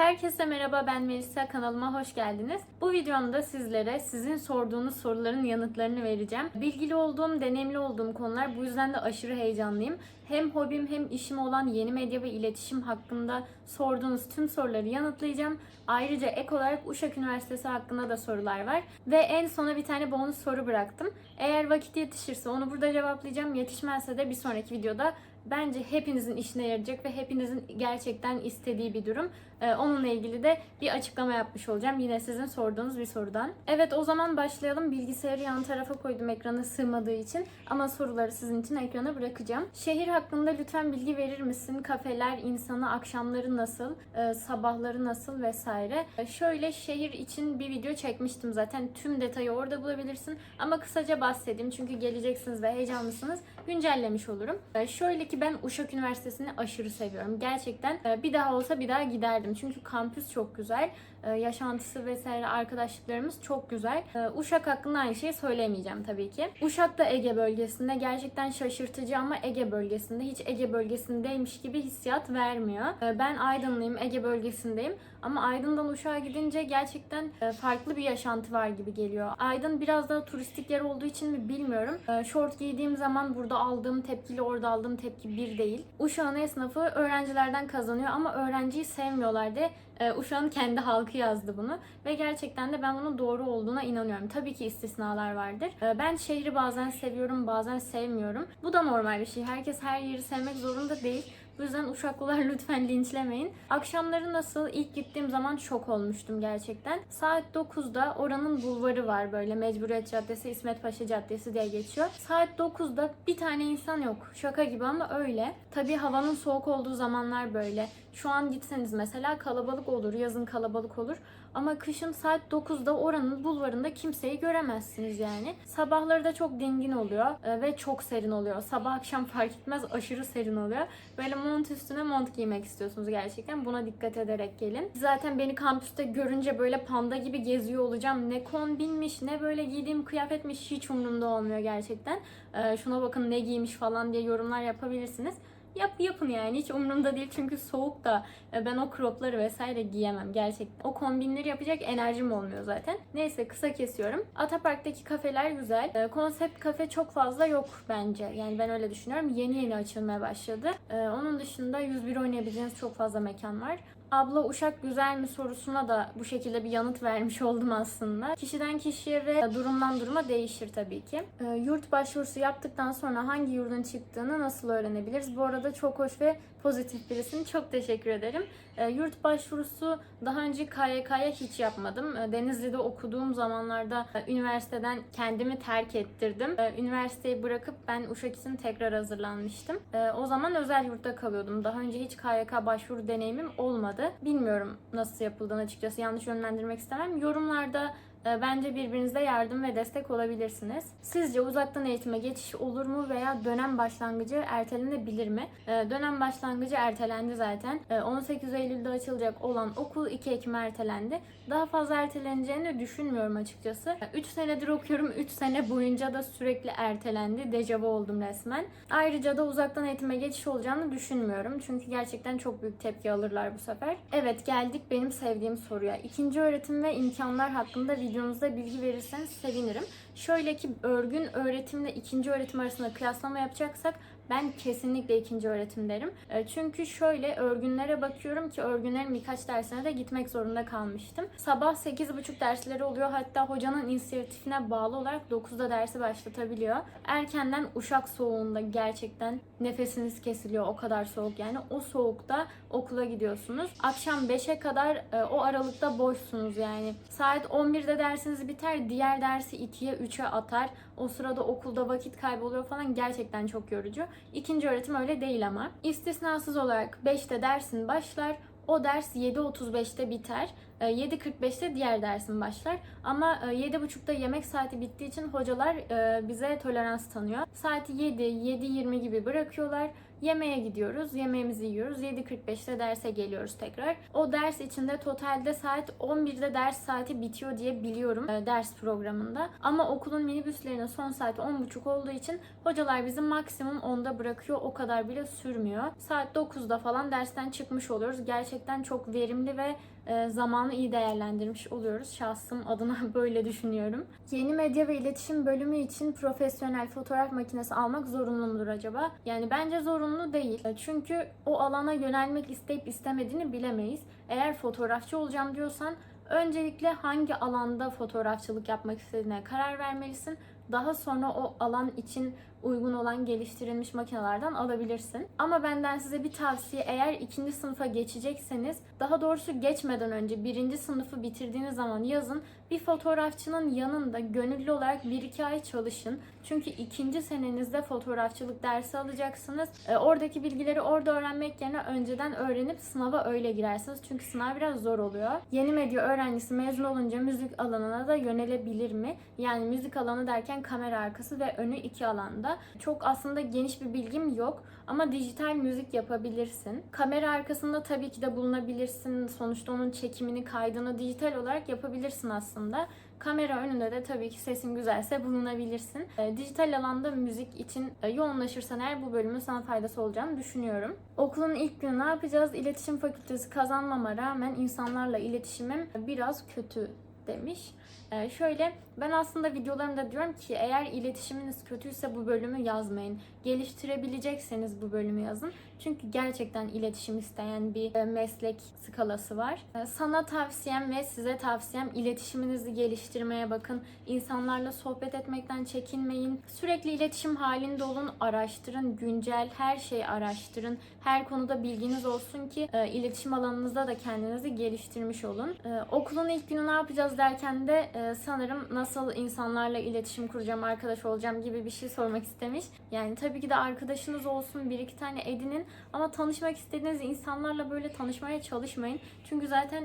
Herkese merhaba ben Melisa kanalıma hoş geldiniz. Bu videomda sizlere sizin sorduğunuz soruların yanıtlarını vereceğim. Bilgili olduğum, deneyimli olduğum konular bu yüzden de aşırı heyecanlıyım. Hem hobim hem işim olan yeni medya ve iletişim hakkında sorduğunuz tüm soruları yanıtlayacağım. Ayrıca ek olarak Uşak Üniversitesi hakkında da sorular var. Ve en sona bir tane bonus soru bıraktım. Eğer vakit yetişirse onu burada cevaplayacağım. Yetişmezse de bir sonraki videoda bence hepinizin işine yarayacak ve hepinizin gerçekten istediği bir durum. Ee, onunla ilgili de bir açıklama yapmış olacağım. Yine sizin sorduğunuz bir sorudan. Evet o zaman başlayalım. Bilgisayarı yan tarafa koydum ekrana sığmadığı için. Ama soruları sizin için ekrana bırakacağım. Şehir hakkında lütfen bilgi verir misin? Kafeler, insanı, akşamları nasıl? Ee, sabahları nasıl vesaire. Ee, şöyle şehir için bir video çekmiştim zaten. Tüm detayı orada bulabilirsin. Ama kısaca bahsedeyim. Çünkü geleceksiniz ve heyecanlısınız. Güncellemiş olurum. Ee, şöyle ki ben Uşak Üniversitesi'ni aşırı seviyorum. Gerçekten e, bir daha olsa bir daha giderdim. Çünkü kampüs çok güzel. E, yaşantısı vesaire arkadaşlıklarımız çok güzel. E, Uşak hakkında aynı şeyi söylemeyeceğim tabii ki. Uşak da Ege bölgesinde gerçekten şaşırtıcı ama Ege bölgesinde hiç Ege bölgesindeymiş gibi hissiyat vermiyor. Ben Aydınlıyım, Ege bölgesindeyim. Ama Aydın'dan Uşak'a gidince gerçekten e, farklı bir yaşantı var gibi geliyor. Aydın biraz daha turistik yer olduğu için mi bilmiyorum. E, Şort giydiğim zaman burada aldığım tepkiyle orada aldığım tepki bir değil. Uşak'ın esnafı öğrencilerden kazanıyor ama öğrenciyi sevmiyorlar diye e, Uşak'ın kendi halkı yazdı bunu. Ve gerçekten de ben bunun doğru olduğuna inanıyorum. Tabii ki istisnalar vardır. Ben şehri bazen seviyorum bazen sevmiyorum. Bu da normal bir şey. Herkes her yeri sevmek zorunda değil. Bu yüzden Uşaklılar lütfen linçlemeyin. Akşamları nasıl? İlk gittiğim zaman şok olmuştum gerçekten. Saat 9'da oranın bulvarı var böyle. Mecburiyet Caddesi, İsmet Paşa Caddesi diye geçiyor. Saat 9'da bir tane insan yok. Şaka gibi ama öyle. Tabii havanın soğuk olduğu zamanlar böyle. Şu an gitseniz mesela kalabalık olur, yazın kalabalık olur. Ama kışın saat 9'da oranın bulvarında kimseyi göremezsiniz yani. Sabahları da çok dingin oluyor e, ve çok serin oluyor. Sabah akşam fark etmez aşırı serin oluyor. Böyle mont üstüne mont giymek istiyorsunuz gerçekten. Buna dikkat ederek gelin. Zaten beni kampüste görünce böyle panda gibi geziyor olacağım. Ne kombinmiş ne böyle giydiğim kıyafetmiş hiç umurumda olmuyor gerçekten. E, Şuna bakın ne giymiş falan diye yorumlar yapabilirsiniz. Yap yapın yani hiç umurumda değil çünkü soğuk da e, ben o cropları vesaire giyemem gerçekten. O kombinleri yapacak enerjim olmuyor zaten. Neyse kısa kesiyorum. Atapark'taki kafeler güzel. E, Konsept kafe çok fazla yok bence. Yani ben öyle düşünüyorum. Yeni yeni açılmaya başladı. E, Onun dışında 101 oynayabileceğiniz çok fazla mekan var. Abla Uşak güzel mi sorusuna da bu şekilde bir yanıt vermiş oldum aslında. Kişiden kişiye ve durumdan duruma değişir tabii ki. Ee, yurt başvurusu yaptıktan sonra hangi yurdun çıktığını nasıl öğrenebiliriz? Bu arada çok hoş ve pozitif birisin. Çok teşekkür ederim. Ee, yurt başvurusu daha önce KYK'ya hiç yapmadım. Ee, Denizli'de okuduğum zamanlarda e, üniversiteden kendimi terk ettirdim. Ee, üniversiteyi bırakıp ben Uşak için tekrar hazırlanmıştım. Ee, o zaman özel yurtta kalıyordum. Daha önce hiç KYK başvuru deneyimim olmadı. Bilmiyorum nasıl yapıldığını açıkçası. Yanlış yönlendirmek istemem. Yorumlarda Bence birbirinize yardım ve destek olabilirsiniz. Sizce uzaktan eğitime geçiş olur mu veya dönem başlangıcı ertelenebilir mi? E, Dönem başlangıcı ertelendi zaten. E, 18 Eylül'de açılacak olan okul 2 Ekim'e ertelendi. Daha fazla erteleneceğini düşünmüyorum açıkçası. 3 senedir okuyorum. 3 sene boyunca da sürekli ertelendi. Dejavu oldum resmen. Ayrıca da uzaktan eğitime geçiş olacağını düşünmüyorum. Çünkü gerçekten çok büyük tepki alırlar bu sefer. Evet geldik benim sevdiğim soruya. İkinci öğretim ve imkanlar hakkında videonuzda bilgi verirseniz sevinirim. Şöyle ki örgün öğretimle ikinci öğretim arasında kıyaslama yapacaksak ben kesinlikle ikinci öğretim derim. E, Çünkü şöyle örgünlere bakıyorum ki örgünlerin birkaç dersine de gitmek zorunda kalmıştım. Sabah 8.30 dersleri oluyor. Hatta hocanın inisiyatifine bağlı olarak 9'da dersi başlatabiliyor. Erkenden uşak soğuğunda gerçekten nefesiniz kesiliyor. O kadar soğuk yani. O soğukta okula gidiyorsunuz. Akşam 5'e kadar e, o aralıkta boşsunuz yani. Saat 11'de dersiniz biter. Diğer dersi 2'ye 3'e atar. O sırada okulda vakit kayboluyor falan. Gerçekten çok yorucu. İkinci öğretim öyle değil ama. İstisnasız olarak 5'te dersin başlar. O ders 7.35'te biter. E, 7.45'te diğer dersim başlar. Ama e, 7.30'da yemek saati bittiği için hocalar e, bize tolerans tanıyor. Saati 7, 7.20 gibi bırakıyorlar. Yemeğe gidiyoruz, yemeğimizi yiyoruz. 7.45'te derse geliyoruz tekrar. O ders içinde totalde saat 11'de ders saati bitiyor diye biliyorum e, ders programında. Ama okulun minibüslerinin son saati 10.30 olduğu için hocalar bizi maksimum 10'da bırakıyor. O kadar bile sürmüyor. Saat 9'da falan dersten çıkmış oluyoruz. Gerçekten çok verimli ve e, zamanı iyi değerlendirmiş oluyoruz. Şahsım adına böyle düşünüyorum. Yeni medya ve iletişim bölümü için profesyonel fotoğraf makinesi almak zorunlu mudur acaba? Yani bence zorunlu değil. E, Çünkü o alana yönelmek isteyip istemediğini bilemeyiz. Eğer fotoğrafçı olacağım diyorsan öncelikle hangi alanda fotoğrafçılık yapmak istediğine karar vermelisin. Daha sonra o alan için uygun olan geliştirilmiş makinelerden alabilirsin. Ama benden size bir tavsiye eğer ikinci sınıfa geçecekseniz daha doğrusu geçmeden önce birinci sınıfı bitirdiğiniz zaman yazın bir fotoğrafçının yanında gönüllü olarak 1-2 ay çalışın. Çünkü ikinci senenizde fotoğrafçılık dersi alacaksınız. E, oradaki bilgileri orada öğrenmek yerine önceden öğrenip sınava öyle girersiniz. Çünkü sınav biraz zor oluyor. Yeni medya öğrencisi mezun olunca müzik alanına da yönelebilir mi? Yani müzik alanı derken kamera arkası ve önü iki alanda. Çok aslında geniş bir bilgim yok ama dijital müzik yapabilirsin. Kamera arkasında tabii ki de bulunabilirsin. Sonuçta onun çekimini, kaydını dijital olarak yapabilirsin aslında. Kamera önünde de tabii ki sesin güzelse bulunabilirsin. E, dijital alanda müzik için e, yoğunlaşırsan eğer bu bölümün sana faydası olacağını düşünüyorum. Okulun ilk günü ne yapacağız? İletişim fakültesi kazanmama rağmen insanlarla iletişimim biraz kötü demiş. Ee, şöyle ben aslında videolarımda diyorum ki eğer iletişiminiz kötüyse bu bölümü yazmayın. Geliştirebilecekseniz bu bölümü yazın. Çünkü gerçekten iletişim isteyen bir e, meslek skalası var. Ee, Sana tavsiyem ve size tavsiyem iletişiminizi geliştirmeye bakın. İnsanlarla sohbet etmekten çekinmeyin. Sürekli iletişim halinde olun, araştırın, güncel her şeyi araştırın. Her konuda bilginiz olsun ki e, iletişim alanınızda da kendinizi geliştirmiş olun. E, Okulun ilk günü ne yapacağız derken de e, sanırım nasıl insanlarla iletişim kuracağım, arkadaş olacağım gibi bir şey sormak istemiş. Yani tabii ki de arkadaşınız olsun, bir iki tane edinin ama tanışmak istediğiniz insanlarla böyle tanışmaya çalışmayın. Çünkü zaten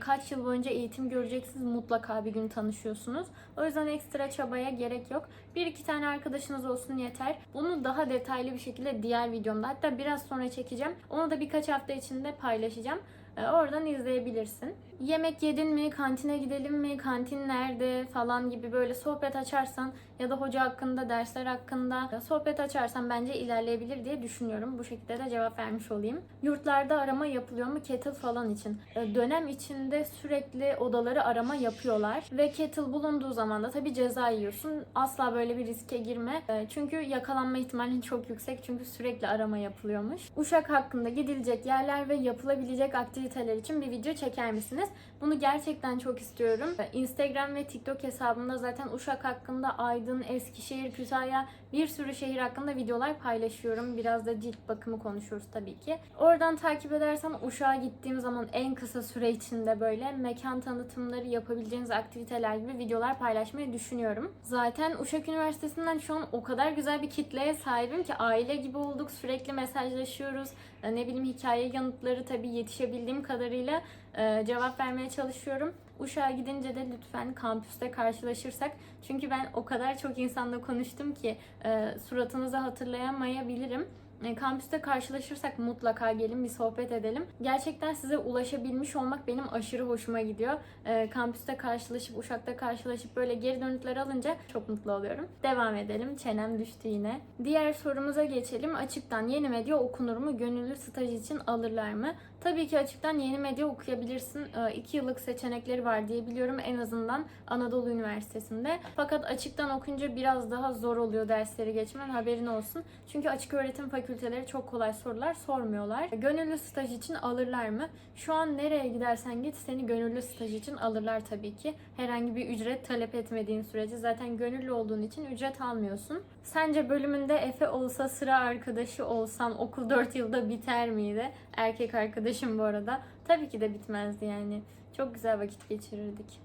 kaç yıl boyunca eğitim göreceksiniz mutlaka bir gün tanışıyorsunuz. O yüzden ekstra çabaya gerek yok. Bir iki tane arkadaşınız olsun yeter. Bunu daha detaylı bir şekilde diğer videomda hatta biraz sonra çekeceğim. Onu da birkaç hafta içinde paylaşacağım. E, Oradan izleyebilirsin. Yemek yedin mi, kantine gidelim mi, kantin nerede falan gibi böyle sohbet açarsan ya da hoca hakkında, dersler hakkında sohbet açarsan bence ilerleyebilir diye düşünüyorum. Bu şekilde de cevap vermiş olayım. Yurtlarda arama yapılıyor mu kettle falan için? E, Dönem içinde sürekli odaları arama yapıyorlar ve kettle bulunduğu zaman da tabii ceza yiyorsun. Asla böyle bir riske girme. E, Çünkü yakalanma ihtimalin çok yüksek çünkü sürekli arama yapılıyormuş. Uşak hakkında gidilecek yerler ve yapılabilecek aktiviteler için bir video çeker misiniz? Bunu gerçekten çok istiyorum. E, Instagram ve TikTok hesabımda zaten Uşak hakkında Aydın, Eskişehir, Kütahya bir sürü şehir hakkında videolar paylaşıyorum. Biraz da cilt bakımı konuşuyoruz tabii ki. Oradan takip edersen Uşak'a gittiğim zaman en kısa süre içinde böyle mekan tanıtımları yapabileceğiniz aktiviteler gibi videolar paylaşmayı düşünüyorum. Zaten Uşak Üniversitesi'nden şu an o kadar güzel bir kitleye sahibim ki aile gibi olduk. Sürekli mesajlaşıyoruz. E, Ne bileyim hikaye yanıtları tabii yetişebildiğim kadarıyla e, cevap vermeye çalışıyorum. Uşak'a gidince de lütfen kampüste karşılaşırsak. Çünkü ben o kadar çok insanla konuştum ki e, suratınızı hatırlayamayabilirim. E, Kampüste karşılaşırsak mutlaka gelin bir sohbet edelim. Gerçekten size ulaşabilmiş olmak benim aşırı hoşuma gidiyor. E, Kampüste karşılaşıp, Uşak'ta karşılaşıp böyle geri dönütler alınca çok mutlu oluyorum. Devam edelim. Çenem düştü yine. Diğer sorumuza geçelim. Açıktan yeni medya okunur mu? Gönüllü staj için alırlar mı? Tabii ki açıktan yeni medya okuyabilirsin. 2 yıllık seçenekleri var diye biliyorum en azından Anadolu Üniversitesi'nde. Fakat açıktan okunca biraz daha zor oluyor dersleri geçmen haberin olsun. Çünkü açık öğretim fakülteleri çok kolay sorular sormuyorlar. Gönüllü staj için alırlar mı? Şu an nereye gidersen git seni gönüllü staj için alırlar tabii ki. Herhangi bir ücret talep etmediğin sürece zaten gönüllü olduğun için ücret almıyorsun. Sence bölümünde Efe olsa sıra arkadaşı olsan okul 4 yılda biter miydi? Erkek arkadaşım bu arada. Tabii ki de bitmezdi yani. Çok güzel vakit geçirirdik.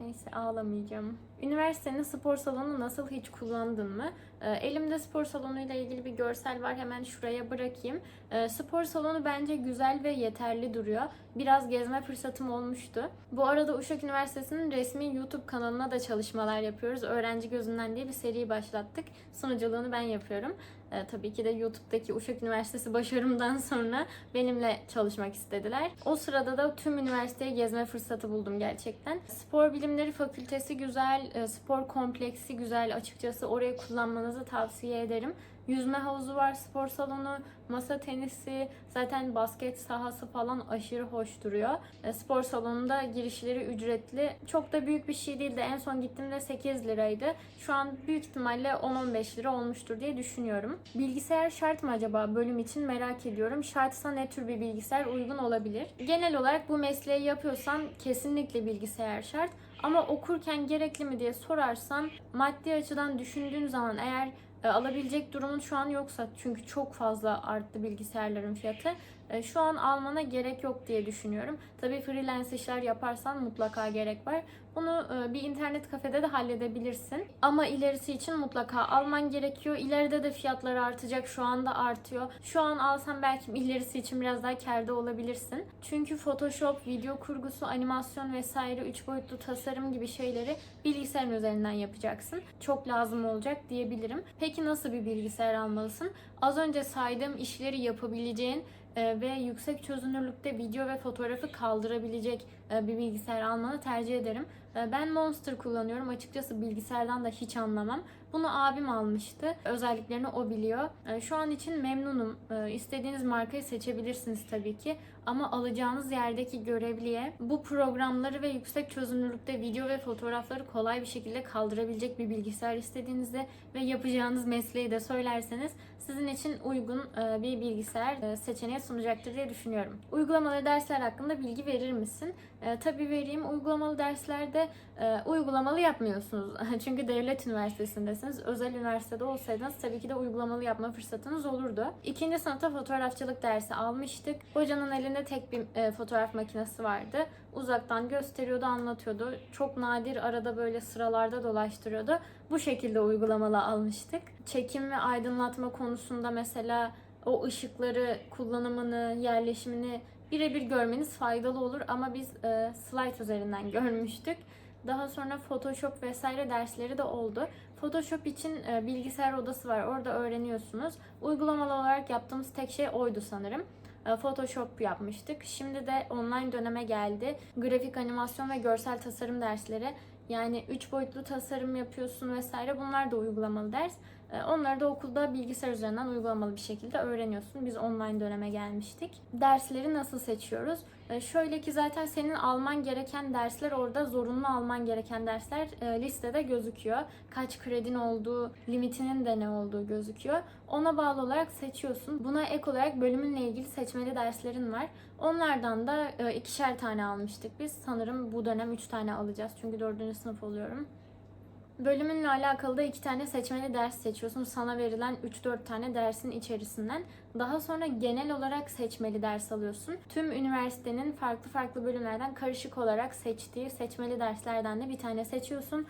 Neyse ağlamayacağım. Üniversitenin spor salonu nasıl hiç kullandın mı? Ee, Elimde spor salonuyla ilgili bir görsel var. Hemen şuraya bırakayım. Ee, Spor salonu bence güzel ve yeterli duruyor. Biraz gezme fırsatım olmuştu. Bu arada Uşak Üniversitesi'nin resmi YouTube kanalına da çalışmalar yapıyoruz. Öğrenci Gözünden diye bir seri başlattık. Sunuculuğunu ben yapıyorum. Ee, tabii ki de YouTube'daki Uşak Üniversitesi başarımdan sonra benimle çalışmak istediler. O sırada da tüm üniversiteyi gezme fırsatı buldum gerçekten. Spor Bilimleri Fakültesi güzel, e, spor kompleksi güzel. Açıkçası orayı kullanmanızı tavsiye ederim. Yüzme havuzu var, spor salonu, masa tenisi, zaten basket sahası falan aşırı hoş duruyor. E, Spor salonunda girişleri ücretli. Çok da büyük bir şey değildi. En son gittiğimde 8 liraydı. Şu an büyük ihtimalle 10-15 lira olmuştur diye düşünüyorum. Bilgisayar şart mı acaba bölüm için merak ediyorum. Şartsa ne tür bir bilgisayar uygun olabilir? Genel olarak bu mesleği yapıyorsan kesinlikle bilgisayar şart. Ama okurken gerekli mi diye sorarsan maddi açıdan düşündüğün zaman eğer e, alabilecek durumun şu an yoksa çünkü çok fazla arttı bilgisayarların fiyatı. E, Şu an almana gerek yok diye düşünüyorum. Tabii freelance işler yaparsan mutlaka gerek var. Bunu e, bir internet kafede de halledebilirsin. Ama ilerisi için mutlaka alman gerekiyor. İleride de fiyatlar artacak. Şu anda artıyor. Şu an alsan belki ilerisi için biraz daha kârda olabilirsin. Çünkü Photoshop, video kurgusu, animasyon vesaire 3 boyutlu tasarım gibi şeyleri bilgisayarın üzerinden yapacaksın. Çok lazım olacak diyebilirim. Peki nasıl bir bilgisayar almalısın? Az önce saydığım işleri yapabileceğin e, ve yüksek çözünürlükte video ve fotoğrafı kaldırabilecek bir bilgisayar almanı tercih ederim. E, Ben Monster kullanıyorum. Açıkçası bilgisayardan da hiç anlamam. Bunu abim almıştı. Özelliklerini o biliyor. E, Şu an için memnunum. E, İstediğiniz markayı seçebilirsiniz tabii ki. Ama alacağınız yerdeki görevliye bu programları ve yüksek çözünürlükte video ve fotoğrafları kolay bir şekilde kaldırabilecek bir bilgisayar istediğinizde ve yapacağınız mesleği de söylerseniz sizin için uygun e, bir bilgisayar e, seçeneği sunacaktır diye düşünüyorum. Uygulamalı dersler hakkında bilgi verir misin? E, tabii vereyim. Uygulamalı derslerde e, uygulamalı yapmıyorsunuz. Çünkü devlet üniversitesindesiniz. Özel üniversitede olsaydınız tabii ki de uygulamalı yapma fırsatınız olurdu. İkinci sınıfta fotoğrafçılık dersi almıştık. Hocanın elinde tek bir e, fotoğraf makinesi vardı. Uzaktan gösteriyordu, anlatıyordu. Çok nadir arada böyle sıralarda dolaştırıyordu. Bu şekilde uygulamalı almıştık. Çekim ve aydınlatma konusunda mesela o ışıkları kullanımını, yerleşimini birebir görmeniz faydalı olur ama biz e, slide üzerinden görmüştük. Daha sonra Photoshop vesaire dersleri de oldu. Photoshop için e, bilgisayar odası var. Orada öğreniyorsunuz. Uygulamalı olarak yaptığımız tek şey oydu sanırım. E, Photoshop yapmıştık. Şimdi de online döneme geldi. Grafik animasyon ve görsel tasarım dersleri. Yani 3 boyutlu tasarım yapıyorsun vesaire. Bunlar da uygulamalı ders. E, Onları da okulda bilgisayar üzerinden uygulamalı bir şekilde öğreniyorsun. Biz online döneme gelmiştik. Dersleri nasıl seçiyoruz? E, Şöyle ki zaten senin alman gereken dersler orada zorunlu alman gereken dersler e, listede gözüküyor. Kaç kredin olduğu, limitinin de ne olduğu gözüküyor. Ona bağlı olarak seçiyorsun. Buna ek olarak bölümünle ilgili seçmeli derslerin var. Onlardan da e, ikişer tane almıştık biz. Sanırım bu dönem üç tane alacağız. Çünkü dördüncü sınıf oluyorum. Bölümünle alakalı da iki tane seçmeli ders seçiyorsun. Sana verilen 3-4 tane dersin içerisinden. Daha sonra genel olarak seçmeli ders alıyorsun. Tüm üniversitenin farklı farklı bölümlerden karışık olarak seçtiği seçmeli derslerden de bir tane seçiyorsun.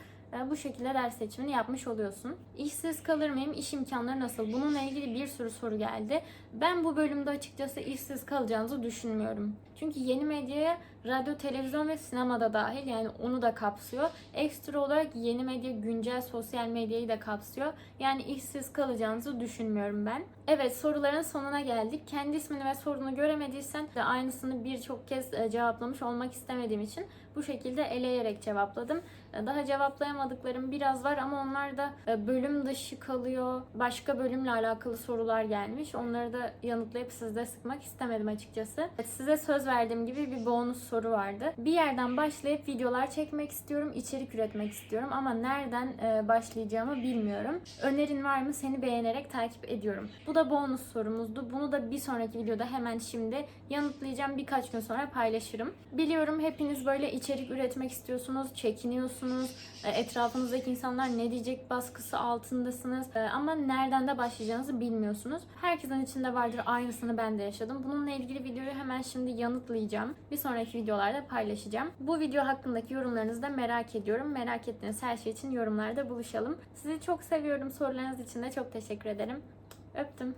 Bu şekilde ders seçimini yapmış oluyorsun. İşsiz kalır mıyım? İş imkanları nasıl? Bununla ilgili bir sürü soru geldi. Ben bu bölümde açıkçası işsiz kalacağınızı düşünmüyorum. Çünkü yeni medyaya radyo, televizyon ve sinemada dahil yani onu da kapsıyor. Ekstra olarak yeni medya, güncel sosyal medyayı da kapsıyor. Yani işsiz kalacağınızı düşünmüyorum ben. Evet soruların sonuna geldik. Kendi ismini ve sorunu göremediysen de aynısını birçok kez e, cevaplamış olmak istemediğim için bu şekilde eleyerek cevapladım. E, Daha cevaplayamadıklarım biraz var ama onlar da e, bölüm dışı kalıyor. Başka bölümle alakalı sorular gelmiş. Onları da yanıtlayıp sizde sıkmak istemedim açıkçası. Size söz verdiğim gibi bir bonus soru vardı. Bir yerden başlayıp videolar çekmek istiyorum, içerik üretmek istiyorum ama nereden e, başlayacağımı bilmiyorum. Önerin var mı? Seni beğenerek takip ediyorum. Bu da bonus sorumuzdu. Bunu da bir sonraki videoda hemen şimdi yanıtlayacağım. Birkaç gün sonra paylaşırım. Biliyorum hepiniz böyle içerik üretmek istiyorsunuz, çekiniyorsunuz. E, Etrafınızdaki insanlar ne diyecek baskısı altındasınız. E, Ama nereden de başlayacağınızı bilmiyorsunuz. Herkesin içinde vardır aynısını ben de yaşadım. Bununla ilgili videoyu hemen şimdi yanıt yanıtlayacağım. Bir sonraki videolarda paylaşacağım. Bu video hakkındaki yorumlarınızı da merak ediyorum. Merak ettiğiniz her şey için yorumlarda buluşalım. Sizi çok seviyorum. Sorularınız için de çok teşekkür ederim. Öptüm.